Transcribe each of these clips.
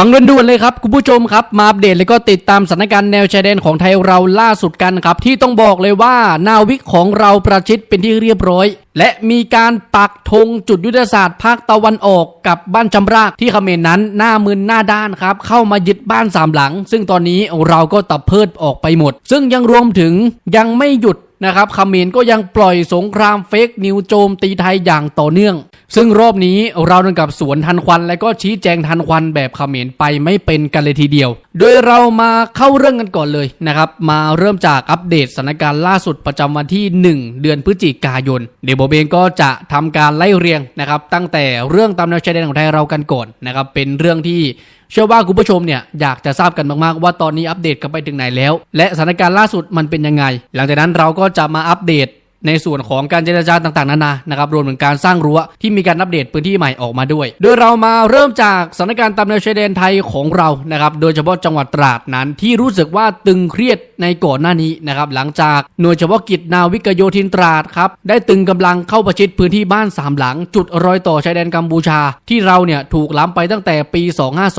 ฟังด่วนๆเลยครับ คุณผู้ชมครับ มาอัปเดตแล้วก็ติดตามสถานการณ์แนวชายแดนของไทยเราล่าสุดกันครับ ที่ต้องบอกเลยว่านาวิกของเราประชิดเป็นที่เรียบร้อย และมีการปักธงจุดยุทธศาสตร์ภาคตะวันออกกับบ้านจำรากที่เขมรนั้นหน้ามึนหน้าด้านครับ เข้ามายึดบ้านสามหลัง ซึ่งตอนนี้เราก็ตับเพิดออกไปหมด ซึ่งยังรวมถึงยังไม่หยุด นะครับขมรก็ยังปล่อยสงครามเฟกนิวโจมตีไทยอย่างต่อเนื่อง ซึ่งรอบนี้เราดันกับสวนทันควัน และก็ชี้แจงทันควันแบบขมรไปไม่เป็นกันเลยทีเดียว โดยเรามาเข้าเรื่องกันก่อนเลยนะครับมาเริ่มจากอัปเดตสถานการณ์ล่าสุดประจำวันที่ 1 เดือนพฤศจิกายน เดี๋ยวโบเบงก็จะทำการไล่เรียงนะครับตั้งแต่เรื่องตามแนวชายแดนของไทยเรากันก่อนนะครับเป็นเรื่องที่เชื่อว่าคุณผู้ชมเนี่ยอยากจะทราบกันมากๆ ว่าตอนนี้อัปเดตกันไปถึงไหนแล้ว และสถานการณ์ล่าสุดมันเป็นยังไง หลังจากนั้นเราก็จะมาอัปเดตในส่วนของการเจรจาต่างๆนานานะครับรวมถึงการสร้างรั้วที่มีการอัปเดตพื้นที่ใหม่ออกมาด้วย โดยเรามาเริ่มจากสถานการณ์ตามแนวชายแดนไทยของเรานะครับโดยเฉพาะจังหวัดตราดนั้น ที่รู้สึกว่าตึงเครียดในก่อนหน้านี้นะครับหลังจากหน่วยเฉพาะกิจนาวิกโยธินตราดครับได้ตึงกำลังเข้าประชิดพื้นที่บ้านสามหลัง จุดรอยต่อชายแดนกัมพูชา ที่เราเนี่ยถูกล้ำไปตั้งแต่ปี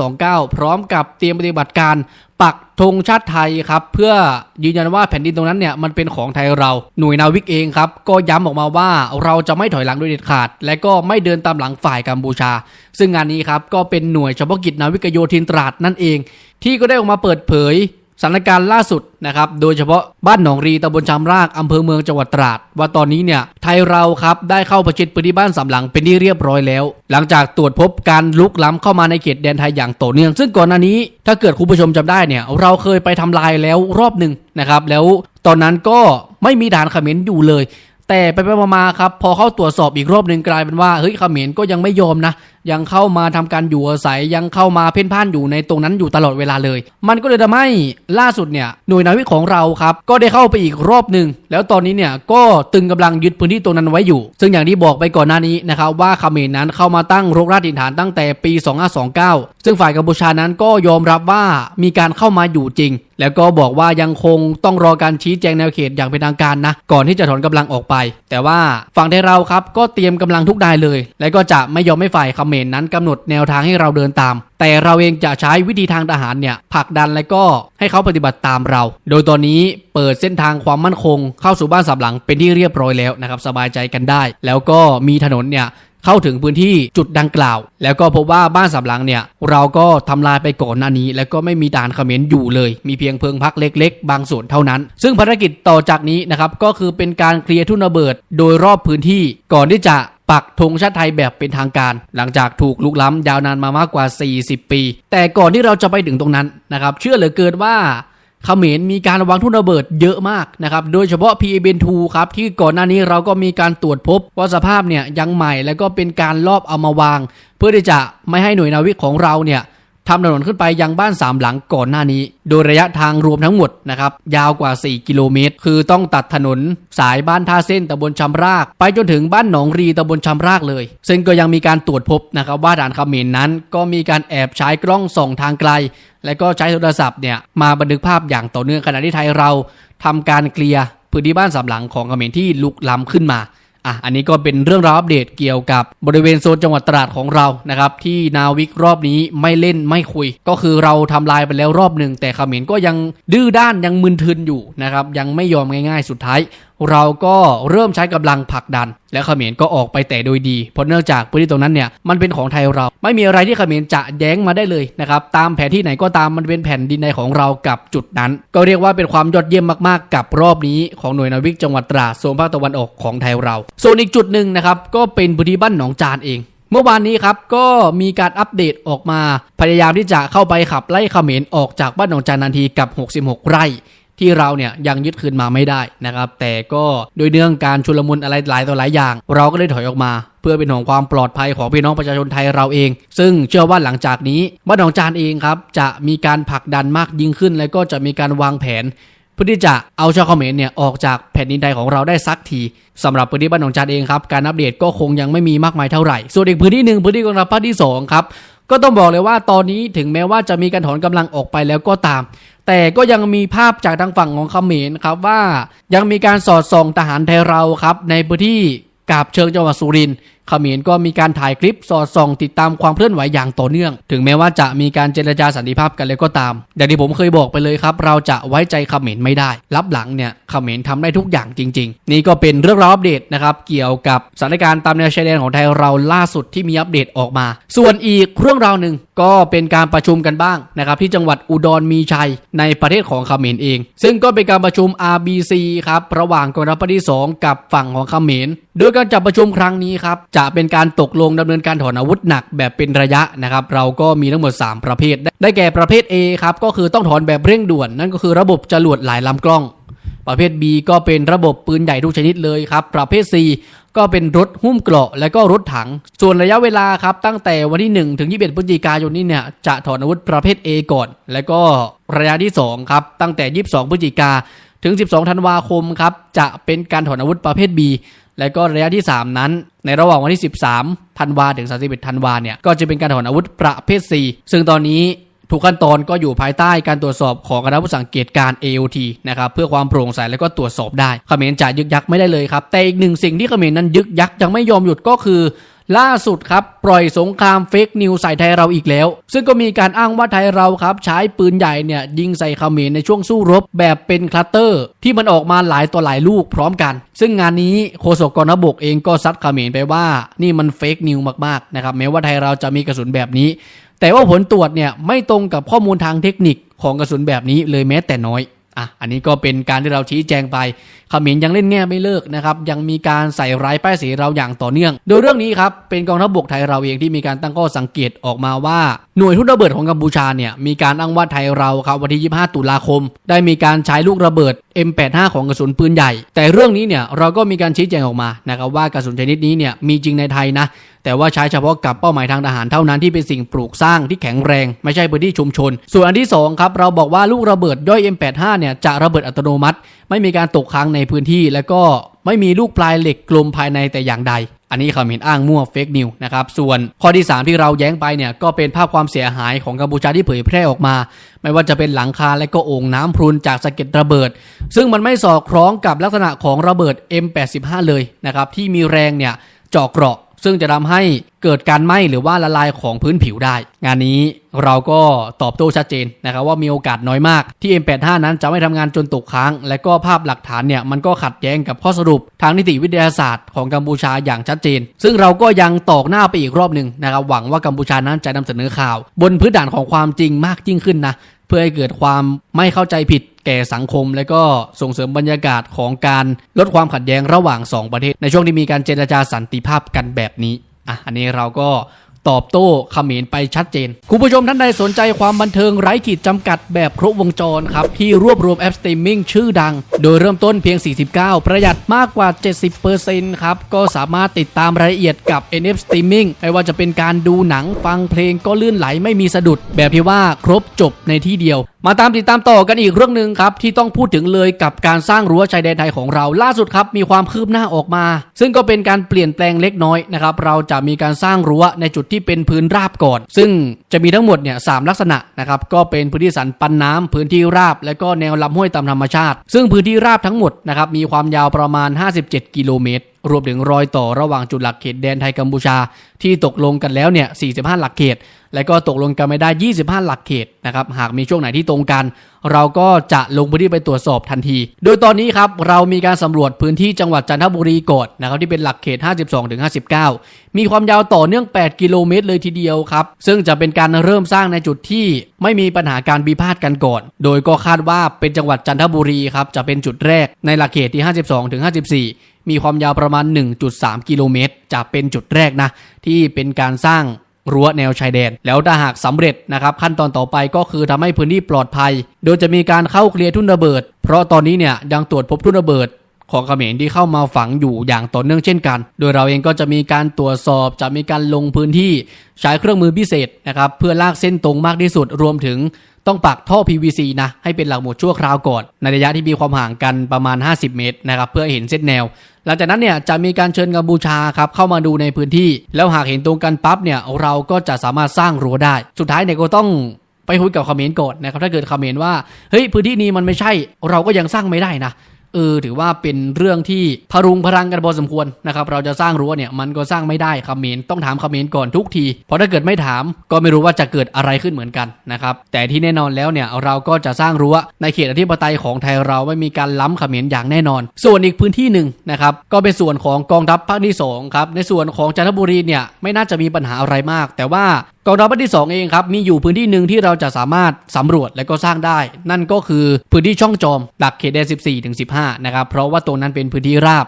2529 พร้อมกับเตรียมปฏิบัติการ ปักธงชาติไทยครับเพื่อยืนยันว่าแผ่นดินตรงนั้นเนี่ยมันเป็นของไทยเราหน่วยนาวิกเองครับก็ย้ำออกมาว่าเราจะไม่ถอยหลังโดยเด็ดขาด และก็ไม่เดินตามหลังฝ่ายกัมพูชา ซึ่งงานนี้ครับก็เป็นหน่วยเฉพาะกิจนาวิกโยธินตราดนั่นเอง ที่ก็ได้ออกมาเปิดเผย สถานการณ์ล่าสุดนะครับ โดยเฉพาะบ้านหนองรีตำบลชามรากอำเภอเมืองจังหวัดตราด ว่าตอนนี้เนี่ยไทยเราครับได้เข้าประชิดพื้นที่บ้านสามหลังเป็นที่เรียบร้อยแล้ว หลังจากตรวจพบการลุกล้ำเข้ามาในเขตแดนไทยอย่างต่อเนื่อง ซึ่งก่อนหน้านี้ถ้าเกิดคุณผู้ชมจำได้เนี่ยเราเคยไปทำลายแล้วรอบหนึ่งนะครับแล้วตอนนั้นก็ไม่มีฐานเขมรอยู่เลยแต่ไปไปมาๆครับพอเข้าตรวจสอบอีกรอบหนึ่งกลายเป็นว่าเฮ้ยเขมรก็ยังไม่ยอมนะยังเข้ามาทำการอยู่อาศัยยังเข้ามาเพ่นพ่านอยู่ในตรงนั้นอยู่ตลอดเวลาเลย มันก็เลยทำให้ล่าสุดเนี่ยหน่วยนาวิกของเราครับก็ได้เข้าไปอีกรอบหนึ่งแล้วตอนนี้เนี่ยก็ตึงกำลังยึดพื้นที่ตรงนั้นไว้อยู่ ซึ่งอย่างที่บอกไปก่อนหน้านี้นะครับว่าเขมรนั้นเข้ามาตั้งรกรากถิ่นฐานตั้งแต่ปี 2529 ซึ่งฝ่ายกัมพูชานั้นก็ยอมรับว่ามีการเข้ามาอยู่จริง แล้วก็บอกว่ายังคงต้องรอการชี้แจงแนวเขตอย่างเป็นทางการนะ ก่อนที่จะถอนกำลังออกไป แต่ว่าฝั่งไทยเราครับก็เตรียมกำลังทุกนายเลย และก็จะไม่ยอมให้ฝ่ายเขมรนั้นกำหนดแนวทางให้เราเดินตาม แต่เราเองจะใช้วิธีทางทหารเนี่ยผลักดันและก็ให้เขาปฏิบัติตามเรา โดยตอนนี้เปิดเส้นทางความมั่นคง เข้าสู่บ้านสามหลังเป็นที่เรียบร้อยแล้วนะครับสบายใจกันได้ แล้วก็มีถนนเนี่ยเข้าถึงพื้นที่จุดดังกล่าว แล้วก็พบว่าบ้านสำหลังเนี่ยเราก็ทำลายไปก่อนหน้านี้ แล้วก็ไม่มีด่านเขมรอยู่เลย มีเพียงเพิงพักเล็ก ๆ บางส่วนเท่านั้น ซึ่งภารกิจต่อจากนี้นะครับก็คือเป็นการเคลียร์ทุ่นระเบิด โดยรอบพื้นที่ก่อนที่จะ ปักธงชาติไทยแบบเป็นทางการ หลังจากถูกลุกล้ำยาวนานมามากกว่า 40 ปี แต่ก่อนที่เราจะไปถึงตรงนั้นนะครับ เชื่อเหลือเกินว่าเขมรมีการวางทุ่นระเบิดเยอะมากนะครับ โดยเฉพาะ p a b n 2ครับ ที่ก่อนหน้านี้เราก็มีการตรวจพบว่าสภาพเนี่ยยังใหม่แล้วก็เป็นการลอบเอามาวาง เพื่อที่จะไม่ให้หน่วยนาวิกของเราเนี่ย ทำถนนขึ้นไปยังบ้านสามหลังก่อนหน้านี้ โดยระยะทางรวมทั้งหมดนะครับยาวกว่า 4 กิโลเมตร คือต้องตัดถนนสายบ้านท่าเส้นตำบลชำราก ไปจนถึงบ้านหนองรีตำบลชำรากเลย ซึ่งก็ยังมีการตรวจพบนะครับว่าด่านเขมรนั้น ก็มีการแอบใช้กล้องส่องทางไกล และก็ใช้โทรศัพท์เนี่ยมาบันทึกภาพอย่างต่อเนื่องขณะที่ไทยเราทำการเคลียร์พื้นที่บ้านสามหลังของเขมรที่ลุกล้ำขึ้นมา อะอันนี้ก็เป็นเรื่องราวอัปเดตเกี่ยวกับบริเวณโซนจังหวัดตราดของเรานะครับที่นาวิกรอบนี้ไม่เล่นไม่คุย ก็คือเราทำลายไปแล้วรอบหนึ่งแต่เขมรก็ยังดื้อด้านยังมึนทึนอยู่นะครับยังไม่ยอมง่ายๆสุดท้าย เราก็เริ่มใช้กำลังผลักดัน และเขมรก็ออกไปแต่โดยดี เพราะเนื่องจากพื้นที่ตรงนั้นเนี่ยมันเป็นของไทยเรา ไม่มีอะไรที่เขมรจะแย้งมาได้เลยนะครับตามแผนที่ไหนก็ตามมันเป็นแผ่นดินในของเรากับจุดนั้น ก็เรียกว่าเป็นความยอดเยี่ยมมากๆ กับรอบนี้ของหน่วยนาวิกจังหวัดตราดโซนภาคตะวันออกของไทยเราส่วนอีกจุดหนึ่งนะครับก็เป็นพื้นที่บ้านหนองจานเองเมื่อวานนี้ครับก็มีการอัปเดตออกมา พยายามที่จะเข้าไปขับไล่เขมรออกจากบ้านหนองจานนาทีกับ 66 ไร่ ที่เราเนี่ยยังยึดคืนมาไม่ได้นะครับ แต่ก็โดยเนื่องการชุลมุนอะไรหลายต่อหลายอย่าง เราก็ได้ถอยออกมาเพื่อเป็นห่วงความปลอดภัยของพี่น้องประชาชนไทยเราเอง ซึ่งเชื่อว่าหลังจากนี้บ้านหนองจานเองครับจะมีการผลักดันมากยิ่งขึ้น และก็จะมีการวางแผนเพื่อที่จะเอาชาวเขมรเนี่ยออกจากแผ่นดินไทยของเราได้สักทีสำหรับพื้นที่บ้านหนองจานเองครับการอัปเดตก็คงยังไม่มีมากมายเท่าไหร่ ส่วนอีกพื้นที่หนึ่งพื้นที่กองทัพภาคที่สองครับก็ต้องบอกเลยว่าตอนนี้ถึงแม้ว่าจะมีการถอนกำลังออกไปแล้วก็ตาม แต่ก็ยังมีภาพจากทางฝั่งของเขมรครับว่ายังมีการสอดส่องทหารไทยเราครับในพื้นที่กาบเชิงจังหวัดสุรินทร์ เขเมรก็มีการถ่ายคลิปสอดส่อง ติดตามความเคลื่อนไหวอย่างต่อเนื่อง ถึงแม้ว่าจะมีการเจรจาสันติภาพกันแล้วก็ตาม อย่างที่ผมเคยบอกไปเลยครับ เราจะไว้ใจเขมรไม่ได้ รับหลังเนี่ยเขมรทำได้ทุกอย่างจริง ๆ นี่ก็เป็นเรื่องราวอัปเดตนะครับเกี่ยวกับสถานการณ์ตามแนวชายแดนของไทยเราล่าสุดที่มีอัปเดตออกมา ส่วนอีกเรื่องราวหนึ่งก็เป็นการประชุมกันบ้างนะครับที่จังหวัดอุดรมีชัยในประเทศของเขมรเอง ซึ่งก็เป็นการประชุม RBC ครับระหว่างกองทัพที่ 2 กับฝั่งของเขมรโดยการจับประชุมครั้งนี้ครับจะะเป็นการตกลงดำเนินการถอนอาวุธหนักแบบเป็นระยะนะครับ เราก็มีทั้งหมด 3 ประเภท ได้แก่ประเภท A ครับ ก็คือต้องถอนแบบเร่งด่วน นั่นก็คือระบบจรวดหลายลำกล้อง ประเภท B ก็เป็นระบบปืนใหญ่ทุกชนิดเลยครับ ประเภท C ก็เป็นรถหุ้มเกราะและก็รถถัง ส่วนระยะเวลาครับ ตั้งแต่วันที่ 1 ถึง 21 พฤศจิกายนนี้เนี่ยจะถอนอาวุธประเภท A ก่อน แล้วก็ระยะที่ 2 ครับ ตั้งแต่ 22 พฤศจิกาถึง 12 ธันวาคมครับ จะเป็นการถอนอาวุธประเภท B และก็ระยะที่ 3 นั้น ในระหว่างวันที่ 13ธันวาถึง 31ธันวาเนี่ยก็จะเป็นการถอนอาวุธประเภท 4 ซึ่งตอนนี้ทุกขั้นตอนก็อยู่ภายใต้การตรวจสอบของคณะผู้สังเกตการ AOT นะครับเพื่อความโปร่งใสและก็ตรวจสอบได้เขมรจะยึกยักไม่ได้เลยครับ แต่อีกหนึ่งสิ่งที่เขมรนั้นยึกยักยังไม่ยอมหยุดก็คือ ล่าสุดครับ ปล่อยสงครามเฟกนิวใส่ไทยเราอีกแล้ว ซึ่งก็มีการอ้างว่าไทยเราครับ ใช้ปืนใหญ่เนี่ย ยิงใส่เขมรในช่วงสู้รบแบบเป็นคลัตเตอร์ ที่มันออกมาหลายต่อหลายลูกพร้อมกัน ซึ่งงานนี้โฆษกกองทัพบกเองก็ซัดเขมรไปว่า นี่มันเฟกนิวมากๆนะครับแม้ว่าไทยเราจะมีกระสุนแบบนี้ แต่ว่าผลตรวจเนี่ยไม่ตรงกับข้อมูลทางเทคนิคของกระสุนแบบนี้เลยแม้แต่น้อย อะอันนี้ก็เป็นการที่เราชี้แจงไปขมรยังเล่นแง่ไม่เลิกนะครับยังมีการใส่ร้ายป้ายสีเราอย่างต่อเนื่อง โดยเรื่องนี้ครับเป็นกองทัพบกไทยเราเองที่มีการตั้งข้อสังเกตออกมาว่าหน่วยทุ่นระเบิดของกัมพูชาเนี่ยมีการอ้างว่าไทยเราครับวันที่ 25 ตุลาคม ได้มีการใช้ลูกระเบิด M85 ของกระสุนปืนใหญ่ แต่เรื่องนี้เนี่ยเราก็มีการชี้แจงออกมานะครับว่ากระสุนชนิดนี้เนี่ยมีจริงในไทยนะแต่ว่าใช้เฉพาะกับเป้าหมายทางทหารเท่านั้นที่เป็นสิ่งปลูกสร้างที่แข็งแรง ไม่ใช่พื้นที่ชุมชน ส่วนอันที่2ครับเราบอกว่าลูกระเบิดย่อย M85 เนี่ยจะระเบิดอัตโนมัติ ไม่มีการตกค้างในพื้นที่ และก็ไม่มีลูกปลายเหล็กกลมภายในแต่อย่างใด อันนี้เขาเห็นอ้างมั่วเฟกนิวนะครับ ส่วนข้อที่ 3 ที่เราแย้งไปเนี่ยก็เป็นภาพความเสียหายของกัมพูชาที่เผยแพร่ออกมา ไม่ว่าจะเป็นหลังคาและก็โอ่งน้ำพรุนจากสะเก็ดระเบิด ซึ่งมันไม่สอดคล้องกับลักษณะของระเบิด M85 เลยนะครับที่มีแรงเนี่ยเจาะเกราะ ซึ่งจะทำให้เกิดการไหม้หรือว่าละลายของพื้นผิวได้ งานนี้เราก็ตอบโต้ชัดเจนนะครับว่ามีโอกาสน้อยมากที่ M85 นั้นจะไม่ทำงานจนตกค้าง และก็ภาพหลักฐานเนี่ยมันก็ขัดแย้งกับข้อสรุปทางนิติวิทยาศาสตร์ของกัมพูชาอย่างชัดเจน ซึ่งเราก็ยังตอกหน้าไปอีกรอบหนึ่งนะครับหวังว่ากัมพูชานั้นจะนำเสนอข่าว บนพื้นฐานของความจริงมากยิ่งขึ้นนะ พื่อให้เกิดความไม่เข้าใจผิดแก่สังคม และก็ส่งเสริมบรรยากาศของการลดความขัดแย้งระหว่าง 2 ประเทศ ในช่วงที่มีการเจรจาสันติภาพกันแบบนี้อะอันนี้เราก็ ตอบโต้เขมรไปชัดเจน คุณผู้ชมท่านใดสนใจความบันเทิงไร้ขีดจำกัดแบบครบวงจรครับ ที่รวบรวมแอปสตรีมมิ่งชื่อดัง โดยเริ่มต้นเพียง 49 ประหยัดมากกว่า 70%ครับ ก็สามารถติดตามรายละเอียดกับ NF Streaming ไม่ว่าจะเป็นการดูหนังฟังเพลงก็ลื่นไหลไม่มีสะดุด แบบที่ว่าครบจบในที่เดียว มาตามติดตามต่อกันอีกเรื่องหนึ่งครับ ที่ต้องพูดถึงเลยกับการสร้างรั้วชายแดนไทยของเราล่าสุดครับ มีความคืบหน้าออกมา ซึ่งก็เป็นการเปลี่ยนแปลงเล็กน้อยนะครับ เราจะมีการสร้างรั้วในจุดที่เป็นพื้นราบก่อน ซึ่งจะมีทั้งหมดเนี่ยสามลักษณะนะครับก็เป็นพื้นที่สันปันน้ำพื้นที่ราบ และก็แนวลำห้วยตามธรรมชาติ ซึ่งพื้นที่ราบทั้งหมดนะครับมีความยาวประมาณ 57 กิโลเมตรรวมถึงรอยต่อระหว่างจุดหลักเขตแดนไทยกัมพูชา ที่ตกลงกันแล้วเนี่ย45 หลักเขต และก็ตกลงกันไม่ได้ 25 หลักเขตนะครับ หากมีช่วงไหนที่ตรงกัน เราก็จะลงพื้นที่ไปตรวจสอบทันที โดยตอนนี้ครับเรามีการสำรวจพื้นที่จังหวัดจันทบุรีก่อนนะครับที่เป็นหลักเขต 52ถึง59 มีความยาวต่อเนื่อง 8 กิโลเมตรเลยทีเดียวครับ ซึ่งจะเป็นการเริ่มสร้างในจุดที่ไม่มีปัญหาการบีพาทกันก่อน โดยก็คาดว่าเป็นจังหวัดจันทบุรีครับจะเป็นจุดแรกในหลักเขตที่ 52ถึง54 มีความยาวประมาณ 1.3 กิโลเมตร จะเป็นจุดแรกนะที่เป็นการสร้าง รั้วแนวชายแดน แล้วถ้าหากสำเร็จนะครับขั้นตอนต่อไปก็คือทำให้พื้นที่ปลอดภัย โดยจะมีการเข้าเคลียร์ทุ่นระเบิด เพราะตอนนี้เนี่ยยังตรวจพบทุ่นระเบิดของเขมรที่เข้ามาฝังอยู่อย่างต่อเนื่องเช่นกัน โดยเราเองก็จะมีการตรวจสอบ จะมีการลงพื้นที่ใช้เครื่องมือพิเศษนะครับเพื่อลากเส้นตรงมากที่สุดรวมถึง ต้องปักท่อ PVC นะให้เป็นหลักหมุดชั่วคราวก่อนในระยะที่มีความห่างกันประมาณ 50 เมตรนะครับเพื่อเห็นเส้นแนว หลังจากนั้นเนี่ยจะมีการเชิญกัมพูชาครับเข้ามาดูในพื้นที่ แล้วหากเห็นตรงกันปั๊บเนี่ยเราก็จะสามารถสร้างรั้วได้ สุดท้ายเนี่ยก็ต้องไปคุยกับคอมเมนต์ก่อนนะครับถ้าเกิดคอมเมนต์ว่าเฮ้ยพื้นที่นี้มันไม่ใช่เราก็ยังสร้างไม่ได้นะ เออถือว่าเป็นเรื่องที่พรุงพรังกันพอสมควรนะครับเราจะสร้างรั้วเนี่ยมันก็สร้างไม่ได้เขมรต้องถามเขมรก่อนทุกที เพราะถ้าเกิดไม่ถามก็ไม่รู้ว่าจะเกิดอะไรขึ้นเหมือนกันนะครับแต่ที่แน่นอนแล้วเนี่ยเราก็จะสร้างรั้วในเขตอธิปไตยของไทยเราไม่มีการล้ำเขมรอย่างแน่นอน ส่วนอีกพื้นที่หนึ่งนะครับก็เป็นส่วนของกองทัพภาคที่สองครับในส่วนของจันทบุรีเนี่ยไม่น่าจะมีปัญหาอะไรมาก แต่ว่ากองทัพภาคที่สองเองครับมีอยู่พื้นที่หนึ่งที่เราจะสามารถสำรวจและก็สร้างได้ นั่นก็คือพื้นที่ช่องจอมหลักเขตแดน14ถึง15นะครับเพราะว่าตรงนั้นเป็นพื้นที่ราบ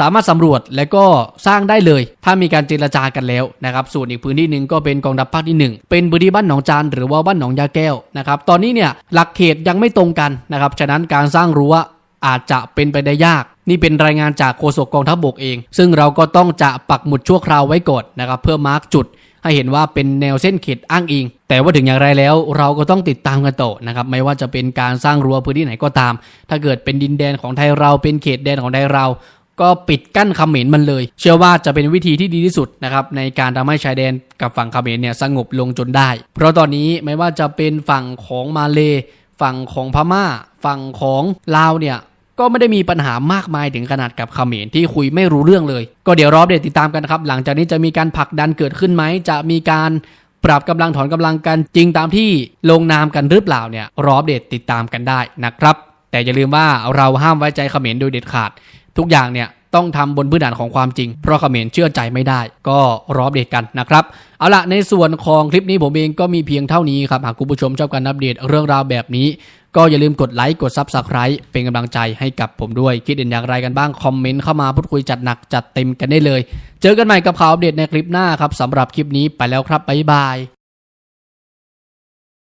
สามารถสำรวจและก็สร้างได้เลย ถ้ามีการเจรจากันแล้วนะครับส่วนอีกพื้นที่หนึ่งก็เป็นกองทัพภาคที่ 1 เป็นพื้นที่บ้านหนองจานหรือว่าบ้านหนองยาแก้วนะครับตอนนี้เนี่ยหลักเขตยังไม่ตรงกันนะครับฉะนั้นการสร้างรั้วอาจจะเป็นไปได้ยาก นี่เป็นรายงานจากโฆษกกองทัพบกเอง ซึ่งเราก็ต้องจะปักหมุดชั่วคราวไว้ก่อนนะครับเพื่อมาร์กจุด ให้เห็นว่าเป็นแนวเส้นเขตอ้างอิง แต่ว่าถึงอย่างไรแล้วเราก็ต้องติดตามกันต่อนะครับไม่ว่าจะเป็นการสร้างรั้วพื้นที่ไหนก็ตาม ถ้าเกิดเป็นดินแดนของไทยเราเป็นเขตแดนของไทยเราก็ปิดกั้นเขมรมันเลย เชื่อว่าจะเป็นวิธีที่ดีที่สุดนะครับในการทำให้ชายแดนกับฝั่งเขมรเนี่ยสงบลงจนได้ เพราะตอนนี้ไม่ว่าจะเป็นฝั่งของมาเล ฝั่งของพม่า ฝั่งของลาวเนี่ย ก็ไม่ได้มีปัญหามากมายถึงขนาดกับเขมรที่คุยไม่รู้เรื่องเลย ก็เดี๋ยวรอบเดตติดตามกันครับ หลังจากนี้จะมีการผลักดันเกิดขึ้นไหม จะมีการปรับกำลังถอนกำลังกันจริงตามที่ลงนามกันหรือเปล่าเนี่ยรอบเดตติดตามกันได้นะครับ แต่อย่าลืมว่าเราห้ามไว้ใจเขมรโดยเด็ดขาด ทุกอย่างเนี่ย ต้องทำบนพื้นฐานของความจริง เพราะเขมรเชื่อใจไม่ได้ ก็รออัปเดตกันนะครับเอาละในส่วนของคลิปนี้ผมเองก็มีเพียงเท่านี้ครับหากคุณผู้ชมชอบการอัปเดตเรื่องราวแบบนี้ ก็อย่าลืมกดไลค์กด Subscribe เป็นกำลังใจให้กับผมด้วย คิดเห็นอย่างไรกันบ้าง คอมเมนต์เข้ามาพูดคุยจัดหนักจัดเต็มกันได้เลย เจอกันใหม่กับข่าวอัปเดตในคลิปหน้าครับสำหรับคลิปนี้ไปแล้วครับบ๊ายบาย